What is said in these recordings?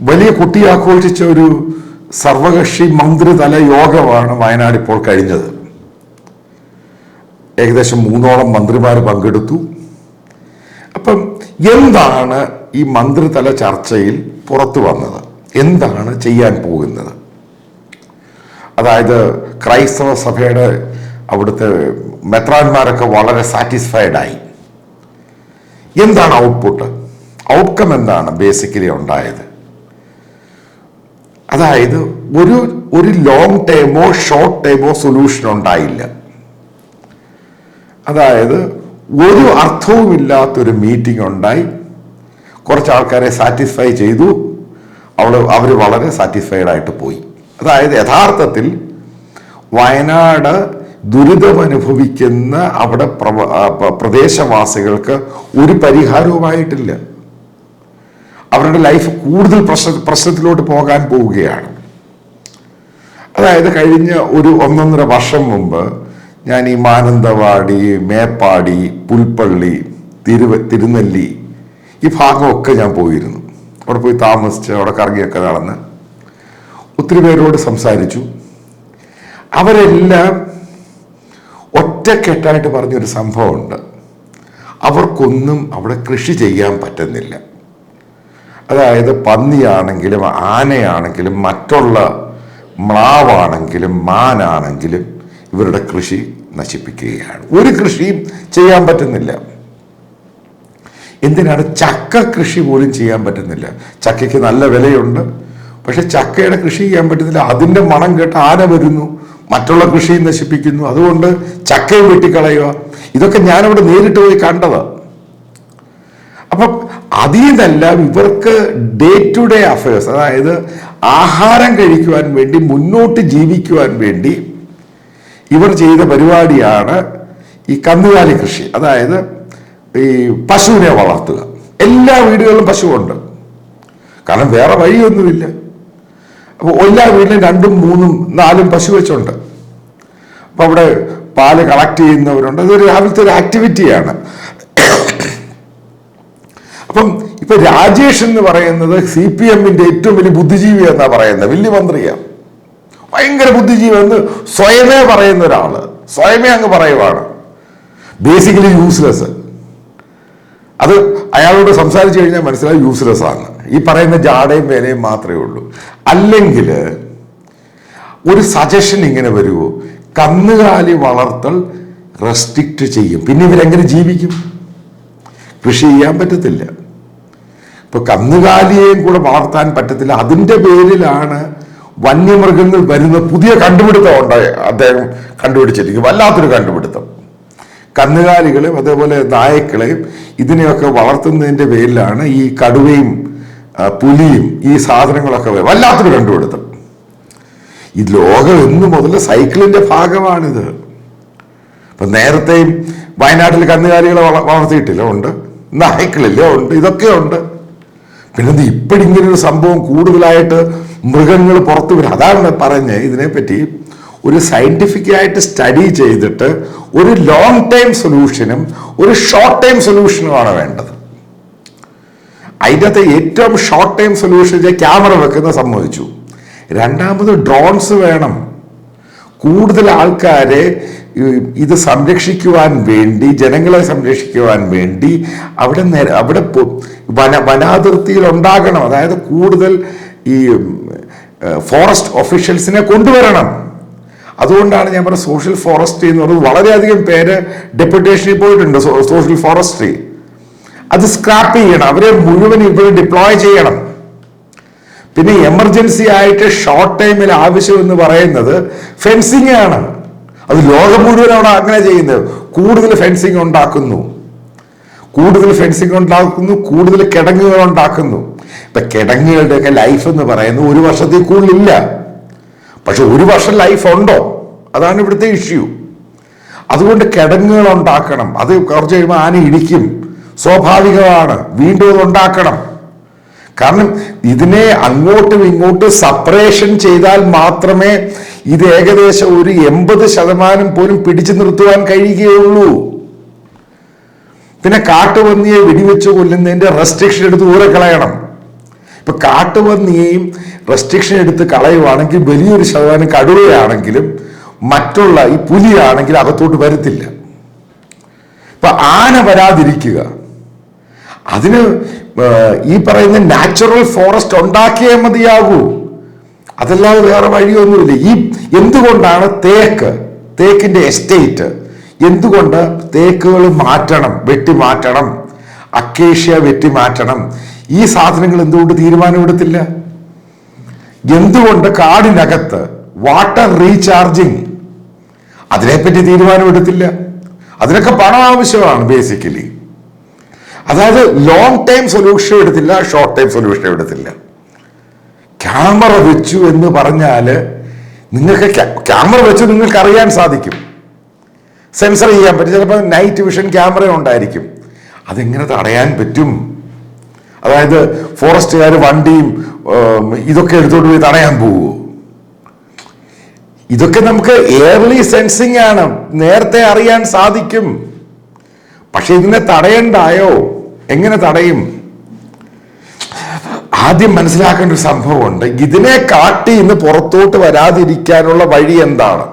വലിയ കുട്ടി ആഘോഷിച്ച ഒരു സർവകക്ഷി മന്ത്രിതല യോഗമാണ് വയനാട് ഇപ്പോൾ കഴിഞ്ഞത്. ഏകദേശം മൂന്നോളം മന്ത്രിമാർ പങ്കെടുത്തു. അപ്പം എന്താണ് ഈ മന്ത്രിതല ചർച്ചയിൽ പുറത്തു വന്നത്? എന്താണ് ചെയ്യാൻ പോകുന്നത്? അതായത് ക്രൈസ്തവ സഭയുടെ അവിടുത്തെ മെത്രാന്മാരൊക്കെ വളരെ സാറ്റിസ്ഫൈഡ് ആയി. എന്താണ് ഔട്ട്പുട്ട് ഔട്ട്കം എന്താണ് ബേസിക്കലി ഉണ്ടായത്? അതായത് ഒരു ഒരു ലോങ് ടൈമോ ഷോർട്ട് ടൈമോ സൊല്യൂഷൻ ഉണ്ടായില്ല. അതായത് ഒരു അർത്ഥവുമില്ലാത്തൊരു മീറ്റിംഗ് ഉണ്ടായി. കുറച്ച് ആൾക്കാരെ സാറ്റിസ്ഫൈ ചെയ്തു. അവൾ അവർ വളരെ സാറ്റിസ്ഫൈഡ് ആയിട്ട് പോയി. അതായത് യഥാർത്ഥത്തിൽ വയനാട് ദുരിതമനുഭവിക്കുന്ന അവിടെ പ്രദേശവാസികൾക്ക് ഒരു പരിഹാരവുമായിട്ടില്ല. അവരുടെ ലൈഫ് കൂടുതൽ പ്രശ്ന പ്രശ്നത്തിലോട്ട് പോകാൻ പോവുകയാണ്. അതായത് കഴിഞ്ഞ ഒരു ഒന്നൊന്നര വർഷം മുമ്പ് ഞാൻ ഈ മാനന്തവാടി മേപ്പാടി പുൽപ്പള്ളി തിരുവ തിരുനെല്ലി ഈ ഭാഗമൊക്കെ ഞാൻ പോയിരുന്നു. അവിടെ പോയി താമസിച്ച് അവിടെ കറങ്ങിയൊക്കെ നടന്ന് ഒത്തിരി പേരോട് സംസാരിച്ചു. അവരെല്ലാം ഒറ്റക്കെട്ടായിട്ട് പറഞ്ഞൊരു സംഭവമുണ്ട്. അവർക്കൊന്നും അവിടെ കൃഷി ചെയ്യാൻ പറ്റുന്നില്ല. അതായത് പന്നിയാണെങ്കിലും ആനയാണെങ്കിലും മറ്റുള്ള മ്ലാവാണെങ്കിലും മാനാണെങ്കിലും ഇവരുടെ കൃഷി നശിപ്പിക്കുകയാണ്. ഒരു കൃഷിയും ചെയ്യാൻ പറ്റുന്നില്ല. എന്തിനാണ് ചക്ക കൃഷി പോലും ചെയ്യാൻ പറ്റുന്നില്ല? ചക്കയ്ക്ക് നല്ല വിലയുണ്ട്. പക്ഷെ ചക്കയുടെ കൃഷി ചെയ്യാൻ പറ്റുന്നില്ല. അതിന്റെ മണം കേട്ട് ആന വരുന്നു. മറ്റുള്ള കൃഷിയും നശിപ്പിക്കുന്നു. അതുകൊണ്ട് ചക്കയും വെട്ടിക്കളയുക. ഇതൊക്കെ ഞാനവിടെ നേരിട്ട് പോയി കണ്ടതാണ് അപ്പം അതിൽ നിന്നെല്ലാം ഇവർക്ക് ഡേ ടു ഡേ അഫയേഴ്സ് അതായത് ആഹാരം കഴിക്കുവാൻ വേണ്ടി മുന്നോട്ട് ജീവിക്കുവാൻ വേണ്ടി ഇവർ ചെയ്ത പരിപാടിയാണ് ഈ കന്നുകാലി കൃഷി. അതായത് ഈ പശുവിനെ വളർത്തുക. എല്ലാ വീടുകളിലും പശുവുണ്ട്. കാരണം വേറെ വഴിയൊന്നുമില്ല. അപ്പോൾ എല്ലാ വീട്ടിലും രണ്ടും മൂന്നും നാലും പശു വെച്ചുണ്ട്. അപ്പോൾ അവിടെ പാൽ കളക്ട് ചെയ്യുന്നവരുണ്ട്. അതൊരു രാവിലത്തെ ഒരു ആക്ടിവിറ്റിയാണ് അപ്പം ഇപ്പൊ രാജേഷ് എന്ന് പറയുന്നത് സി പി എമ്മിന്റെ ഏറ്റവും വലിയ ബുദ്ധിജീവി എന്നാ പറയുന്നത്? വലിയ മന്ത്രിയാണ് ഭയങ്കര ബുദ്ധിജീവി എന്ന് സ്വയമേ പറയുന്ന ഒരാൾ. സ്വയമേ അങ്ങ് പറയുവാണ്. ബേസിക്കലി യൂസ്ലെസ് അത് അയാളോട് സംസാരിച്ചു കഴിഞ്ഞാൽ മനസ്സിലായി യൂസ്ലെസ് ആണ്. ഈ പറയുന്ന ജാടയും വേലയും മാത്രമേ ഉള്ളൂ. അല്ലെങ്കിൽ ഒരു സജഷൻ ഇങ്ങനെ വരുമോ കന്നുകാലി വളർത്തൽ റെസ്ട്രിക്റ്റ് ചെയ്യും. പിന്നെ ഇവരെങ്ങനെ ജീവിക്കും? കൃഷി ചെയ്യാൻ പറ്റത്തില്ല. ഇപ്പൊ കന്നുകാലിയെയും കൂടെ വളർത്താൻ പറ്റത്തില്ല. അതിന്റെ പേരിലാണ് വന്യമൃഗങ്ങൾ വരുന്ന പുതിയ കണ്ടുപിടുത്തം ഉണ്ടായി അദ്ദേഹം കണ്ടുപിടിച്ചിരിക്കും വല്ലാത്തൊരു കണ്ടുപിടുത്തം. കന്നുകാലികളെയും അതേപോലെ നായക്കളെയും ഇതിനെയൊക്കെ വളർത്തുന്നതിന്റെ പേരിലാണ് ഈ കടുവയും പുലിയും ഈ സാധനങ്ങളൊക്കെ വല്ലാത്തൊരു കണ്ടുപിടുത്തം. ഈ ലോകം എന്നു മുതൽ സൈക്കിളിന്റെ ഭാഗമാണിത്. ഇപ്പൊ നേരത്തെയും വയനാട്ടിൽ കന്നുകാലികളെ വള- വളർത്തിയിട്ടില്ല. ഉണ്ട്. നായ്ക്കളില്ല? ഉണ്ട്. ഇതൊക്കെ ഉണ്ട്. പിന്നെ ഇപ്പോഴിങ്ങനെ ഒരു സംഭവം കൂടുതലായിട്ട് മൃഗങ്ങൾ പുറത്തു വരും. അതാണ് പറഞ്ഞ് ഇതിനെപ്പറ്റി ഒരു സയന്റിഫിക് ആയിട്ട് സ്റ്റഡി ചെയ്തിട്ട് ഒരു ലോങ് ടൈം സൊല്യൂഷനും ഒരു ഷോർട്ട് ടൈം സൊല്യൂഷനുമാണ് വേണ്ടത്. അതിന്റെ ഏറ്റവും ഷോർട്ട് ടൈം സൊല്യൂഷൻ ക്യാമറ വെക്കുന്ന സമ്മതിച്ചു രണ്ടാമത് ഡ്രോൺസ് വേണം. കൂടുതൽ ആൾക്കാരെ ഇത് സംരക്ഷിക്കുവാൻ വേണ്ടി ജനങ്ങളെ സംരക്ഷിക്കുവാൻ വേണ്ടി അവിടെ അവിടെ വന വനാതിർത്തിയിൽ ഉണ്ടാകണം അതായത് കൂടുതൽ ഈ ഫോറസ്റ്റ് ഒഫീഷ്യൽസിനെ കൊണ്ടുവരണം. അതുകൊണ്ടാണ് ഞാൻ പറഞ്ഞ സോഷ്യൽ ഫോറസ്ട്രി എന്ന് പറയുന്നത് വളരെയധികം പേര് ഡെപ്യൂട്ടേഷനിൽ പോയിട്ടുണ്ട് സോഷ്യൽ ഫോറസ്ട്രി. അത് സ്ക്രാപ്പ് ചെയ്യണം. അവരെ മുഴുവൻ ഇവിടെ ഡിപ്ലോയ് ചെയ്യണം. പിന്നെ എമർജൻസി ആയിട്ട് ഷോർട്ട് ടൈമിൽ ആവശ്യം എന്ന് പറയുന്നത് ഫെൻസിങ് ആണ്. അത് ലോകം മുഴുവൻ അവിടെ അങ്ങനെ ചെയ്യുന്നത്. കൂടുതൽ ഫെൻസിങ് ഉണ്ടാക്കുന്നു. കൂടുതൽ ഫെൻസിങ് ഉണ്ടാക്കുന്നു കൂടുതൽ കിടങ്ങുകൾ ഉണ്ടാക്കുന്നു. ഇപ്പൊ കിടങ്ങുകളുടെയൊക്കെ ലൈഫ് എന്ന് പറയുന്നത് ഒരു വർഷത്തിൽ കൂടുതലില്ല. പക്ഷെ ഒരു വർഷം ലൈഫ് ഉണ്ടോ? അതാണ് ഇവിടുത്തെ ഇഷ്യൂ അതുകൊണ്ട് കിടങ്ങുകൾ ഉണ്ടാക്കണം. അത് കുറച്ച് കഴിയുമ്പോൾ ആന ഇടിക്കും. സ്വാഭാവികമാണ്. വീണ്ടും അത് ഉണ്ടാക്കണം. കാരണം ഇതിനെ അങ്ങോട്ടും ഇങ്ങോട്ടും സപ്പറേഷൻ ചെയ്താൽ മാത്രമേ ഇത് ഏകദേശം ഒരു എൺപത് ശതമാനം പോലും പിടിച്ചു നിർത്തുവാൻ കഴിയുകയുള്ളൂ. പിന്നെ കാട്ടുപന്നിയെ വെടിവെച്ച് കൊല്ലുന്നതിന്റെ റെസ്ട്രിക്ഷൻ എടുത്ത് ഊരെ കളയണം. ഇപ്പൊ കാട്ടുപന്നിയെയും റെസ്ട്രിക്ഷൻ എടുത്ത് കളയുവാണെങ്കിൽ വലിയൊരു ശതമാനം കടുവയാണെങ്കിലും മറ്റുള്ള ഈ പുലിയാണെങ്കിൽ അകത്തോട്ട് വരത്തില്ല. ഇപ്പൊ ആന വരാതിരിക്കുക. അതിന് ഈ പറയുന്ന നാച്ചുറൽ ഫോറസ്റ്റ് ഉണ്ടാക്കിയേ മതിയാകൂ. അതല്ലാതെ വേറെ വഴിയൊന്നുമില്ല. ഈ എന്തുകൊണ്ടാണ് തേക്ക് തേക്കിന്റെ എസ്റ്റേറ്റ് എന്തുകൊണ്ട് തേക്കുകൾ മാറ്റണം വെട്ടി മാറ്റണം അക്കേഷ്യ വെട്ടി മാറ്റണം? ഈ സാധനങ്ങൾ എന്തുകൊണ്ട് തീരുമാനമെടുത്തില്ല എന്തുകൊണ്ട് കാടിനകത്ത് വാട്ടർ റീചാർജിങ് അതിനെപ്പറ്റി തീരുമാനമെടുത്തില്ല അതിനൊക്കെ പണം ആവശ്യമാണ് ബേസിക്കലി അതായത് ലോങ് ടൈം സൊല്യൂഷൻ എടുത്തില്ല ഷോർട്ട് ടൈം സൊല്യൂഷൻ എടുത്തില്ല. ക്യാമറ വെച്ചു എന്ന് പറഞ്ഞാൽ നിങ്ങൾക്ക് ക്യാമറ വെച്ച് നിങ്ങൾക്ക് അറിയാൻ സാധിക്കും. സെൻസർ ചെയ്യാൻ പറ്റും. ചിലപ്പോൾ നൈറ്റ് വിഷൻ ക്യാമറ ഉണ്ടായിരിക്കും. അതെങ്ങനെ തടയാൻ പറ്റും? അതായത് ഫോറസ്റ്റുകാർ വണ്ടിയും ഇതൊക്കെ എടുത്തോണ്ട് പോയി തടയാൻ പോവുമോ ഇതൊക്കെ നമുക്ക് എയർലി സെൻസിങ് ആണ്. നേരത്തെ അറിയാൻ സാധിക്കും. പക്ഷെ ഇതിനെ തടയണ്ടായോ? എങ്ങനെ തടയും? ആദ്യം മനസ്സിലാക്കേണ്ട ഒരു സംഭവമുണ്ട്. ഇതിനെ കാട്ടി ഇന്ന് പുറത്തോട്ട് വരാതിരിക്കാനുള്ള വഴി എന്താണ്?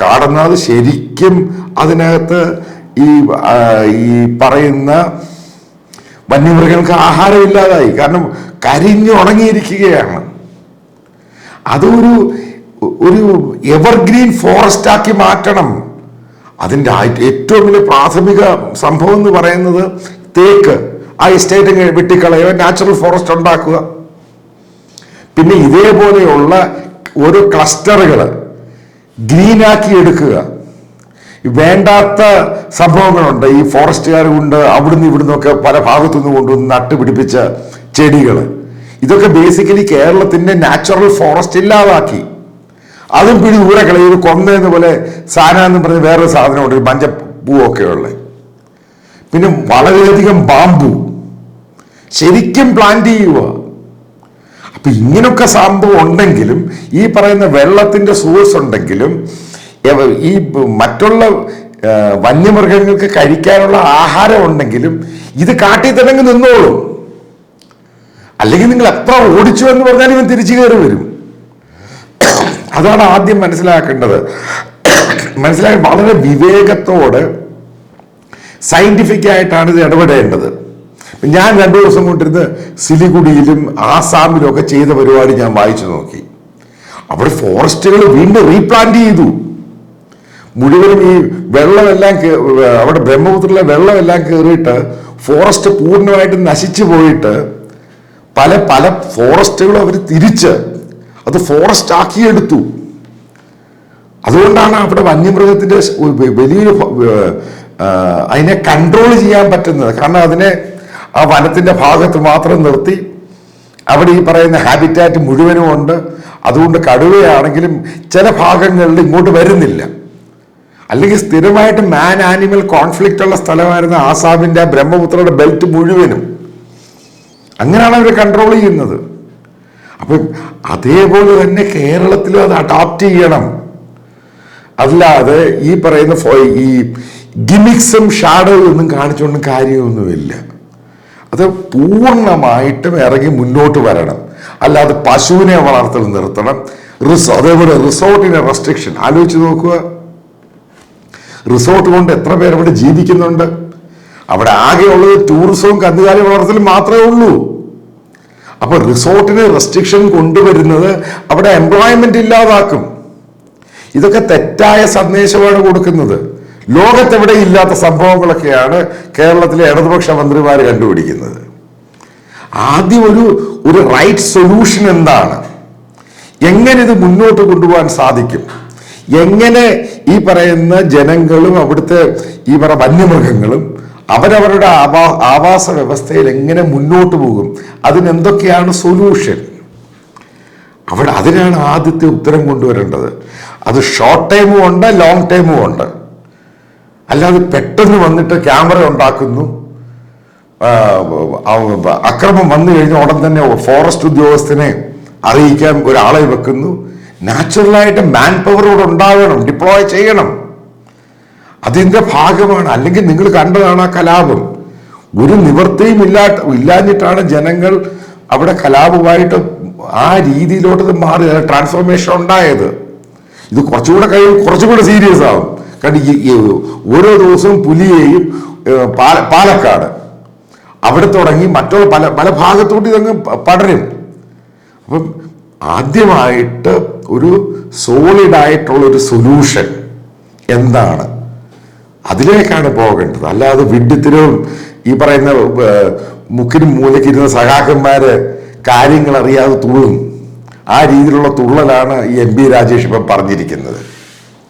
കാടെന്നത് ശരിക്കും അതിനകത്ത് ഈ ഈ പറയുന്ന വന്യമൃഗങ്ങൾക്ക് ആഹാരമില്ലാതായി. കാരണം കരിഞ്ഞു ഉണങ്ങിയിരിക്കുകയാണ്. അതൊരു ഒരു എവർഗ്രീൻ ഫോറസ്റ്റ് ആക്കി മാറ്റണം. അതിന്റെ ഏറ്റവും വലിയ പ്രാഥമിക സംഭവം എന്ന് പറയുന്നത് തേക്ക്. ആ എസ്റ്റേറ്റ് വെട്ടിക്കളയുക നാച്ചുറൽ ഫോറസ്റ്റ് ഉണ്ടാക്കുക. പിന്നെ ഇതേപോലെയുള്ള ഓരോ ക്ലസ്റ്ററുകൾ ഗ്രീനാക്കി എടുക്കുക. വേണ്ടാത്ത സംഭവങ്ങളുണ്ട്. ഈ ഫോറസ്റ്റുകാർ കൊണ്ട് അവിടുന്ന് ഇവിടുന്ന് ഒക്കെ പല ഭാഗത്തു നിന്ന് കൊണ്ടുവന്ന് നട്ടുപിടിപ്പിച്ച ചെടികൾ ഇതൊക്കെ ബേസിക്കലി കേരളത്തിന്റെ നാച്ചുറൽ ഫോറസ്റ്റ് ഇല്ലാതാക്കി. അതും പിടി ദൂരെ കളയൊരു കൊന്നതെന്ന് പോലെ സാന എന്ന് പറഞ്ഞ വേറൊരു സാധനമുണ്ട് ഒരു മഞ്ഞപ്പൂവൊക്കെ ഉള്ളത്. പിന്നെ വളരെയധികം ബാമ്പു ശരിക്കും പ്ലാന്റ് ചെയ്യുക. അപ്പൊ ഇങ്ങനൊക്കെ സംഭവം ഉണ്ടെങ്കിലും ഈ പറയുന്ന വെള്ളത്തിന്റെ സോഴ്സ് ഉണ്ടെങ്കിലും ഈ മറ്റുള്ള വന്യമൃഗങ്ങൾക്ക് കഴിക്കാനുള്ള ആഹാരം ഉണ്ടെങ്കിലും ഇത് കാട്ടി തന്നെ നിന്നോളും. അല്ലെങ്കിൽ നിങ്ങൾ എത്ര ഓടിച്ചു എന്ന് പറഞ്ഞാൽ ഇവൻ തിരിച്ചു കയറി വരും. അതാണ് ആദ്യം മനസ്സിലാക്കേണ്ടത്. മനസ്സിലാക്കി വളരെ വിവേകത്തോടെ സയന്റിഫിക് ആയിട്ടാണ് ഇത് ഇടപെടേണ്ടത്. ഞാൻ രണ്ടു ദിവസം കൊണ്ടിരുന്ന് സിലിഗുഡിയിലും ആസാമിലും ഒക്കെ ചെയ്ത പരിപാടി ഞാൻ വായിച്ചു നോക്കി. അവിടെ ഫോറസ്റ്റുകൾ വീണ്ടും റീപ്ലാന്റ് ചെയ്തു. മുഴുവനും ഈ വെള്ളമെല്ലാം അവിടെ ബ്രഹ്മപുത്രയിലെ വെള്ളമെല്ലാം കയറിയിട്ട് ഫോറസ്റ്റ് പൂർണമായിട്ട് നശിച്ചു പോയിട്ട് പല പല ഫോറസ്റ്റുകളും അവർ തിരിച്ച് അത് ഫോറസ്റ്റ് ആക്കിയെടുത്തു അതുകൊണ്ടാണ് അവിടെ വന്യമൃഗത്തിന്റെ സ് വലിയൊരു അതിനെ കൺട്രോൾ ചെയ്യാൻ പറ്റുന്നത്. കാരണം അതിനെ ആ വനത്തിന്റെ ഭാഗത്ത് മാത്രം നിർത്തി. അവിടെ ഈ പറയുന്ന ഹാബിറ്റാറ്റ് മുഴുവനും ഉണ്ട്. അതുകൊണ്ട് കടുവയാണെങ്കിലും ചില ഭാഗങ്ങളിൽ ഇങ്ങോട്ട് വരുന്നില്ല. അല്ലെങ്കിൽ സ്ഥിരമായിട്ട് മാൻ ആനിമൽ കോൺഫ്ലിക്റ്റ് ഉള്ള സ്ഥലമായിരുന്ന ആസാമിന്റെ ബ്രഹ്മപുത്രയുടെ ബെൽറ്റ് മുഴുവനും. അങ്ങനെയാണ് അവർ കൺട്രോൾ ചെയ്യുന്നത്. അപ്പം അതേപോലെ തന്നെ കേരളത്തിലും അത് അഡാപ്റ്റ് ചെയ്യണം. അല്ലാതെ ഈ പറയുന്ന ഈ ഗിമിക്സും ഷാഡോയും ഒന്നും കാണിച്ചുകൊണ്ടും കാര്യമൊന്നുമില്ല. അത് പൂർണമായിട്ടും ഇറങ്ങി മുന്നോട്ട് വരണം. അല്ലാതെ പശുവിനെ വളർത്തൽ നിർത്തണം. റിസോ അതേപോലെ റിസോർട്ടിന് റെസ്ട്രിക്ഷൻ ആലോചിച്ച് നോക്കുക. റിസോർട്ട് കൊണ്ട് എത്ര പേർ അവിടെ ജീവിക്കുന്നുണ്ട്? അവിടെ ആകെയുള്ളത് ടൂറിസവും കന്നുകാലി വളർത്തലും മാത്രമേ ഉള്ളൂ. അപ്പൊ റിസോർട്ടിന് റെസ്ട്രിക്ഷൻ കൊണ്ടുവരുന്നത് അവിടെ എംപ്ലോയ്മെന്റ് ഇല്ലാതാക്കും. ഇതൊക്കെ തെറ്റായ സന്ദേശമാണ് കൊടുക്കുന്നത്. ലോകത്തെവിടെ ഇല്ലാത്ത സംഭവങ്ങളൊക്കെയാണ് കേരളത്തിലെ ഇടതുപക്ഷ മന്ത്രിമാർ കണ്ടുപിടിക്കുന്നത്. ആദ്യം ഒരു ഒരു റൈറ്റ് സൊല്യൂഷൻ എന്താണ്? എങ്ങനെ ഇത് മുന്നോട്ട് കൊണ്ടുപോകാൻ സാധിക്കും? എങ്ങനെ ഈ പറയുന്ന ജനങ്ങളും അവിടുത്തെ ഈ പറ വന്യമൃഗങ്ങളും അവരവരുടെ ആവാ ആവാസ വ്യവസ്ഥയിൽ എങ്ങനെ മുന്നോട്ട് പോകും? അതിനെന്തൊക്കെയാണ് സൊല്യൂഷൻ അവിടെ അതിനാണ് ആദ്യത്തെ ഉത്തരം കൊണ്ടുവരേണ്ടത്. അത് ഷോർട്ട് ടൈമും ഉണ്ട് ലോങ് ടൈമും ഉണ്ട്. അല്ലാതെ പെട്ടെന്ന് വന്നിട്ട് ക്യാമറ ഉണ്ടാക്കുന്നു. അക്രമം വന്നു കഴിഞ്ഞ ഉടൻ തന്നെ ഫോറസ്റ്റ് ഉദ്യോഗസ്ഥനെ അറിയിക്കാൻ ഒരാളെ വെക്കുന്നു. നാച്ചുറലായിട്ട് മാൻ പവർ ഇവിടെ ഉണ്ടാവണം ഡിപ്ലോയ് ചെയ്യണം. അതിന്റെ ഭാഗമാണ് അല്ലെങ്കിൽ നിങ്ങൾ കണ്ടതാണ് ആ കലാപം. ഒരു നിവൃത്തിയും ഇല്ലാ ഇല്ലാഞ്ഞിട്ടാണ് ജനങ്ങൾ അവിടെ കലാപമായിട്ട് ആ രീതിയിലോട്ട് മാറി ട്രാൻസ്ഫോർമേഷൻ ഉണ്ടായത്. ഇത് കുറച്ചുകൂടെ കഴിയും കുറച്ചുകൂടെ സീരിയസ് ആവും. ഓരോ ദിവസവും പുലിയെയും പാല- പാലക്കാട്. അവിടെ തുടങ്ങി മറ്റുള്ള പല പല ഭാഗത്തോട്ട് ഇതങ്ങ് പടരും. അപ്പം ആദ്യമായിട്ട് ഒരു സോളിഡ് ആയിട്ടുള്ള ഒരു സൊല്യൂഷൻ എന്താണ്? അതിലേക്കാണ് പോകേണ്ടത്. അല്ലാതെ വിഡ്ഢിത്തിനും ഈ പറയുന്ന മുക്കിനും മൂലക്കിരുന്ന സഖാക്കന്മാര് കാര്യങ്ങൾ അറിയാതെ തുള്ളും. ആ രീതിയിലുള്ള തുള്ളലാണ് ഈ എം പി രാജേഷ് ഇപ്പം പറഞ്ഞിരിക്കുന്നത്.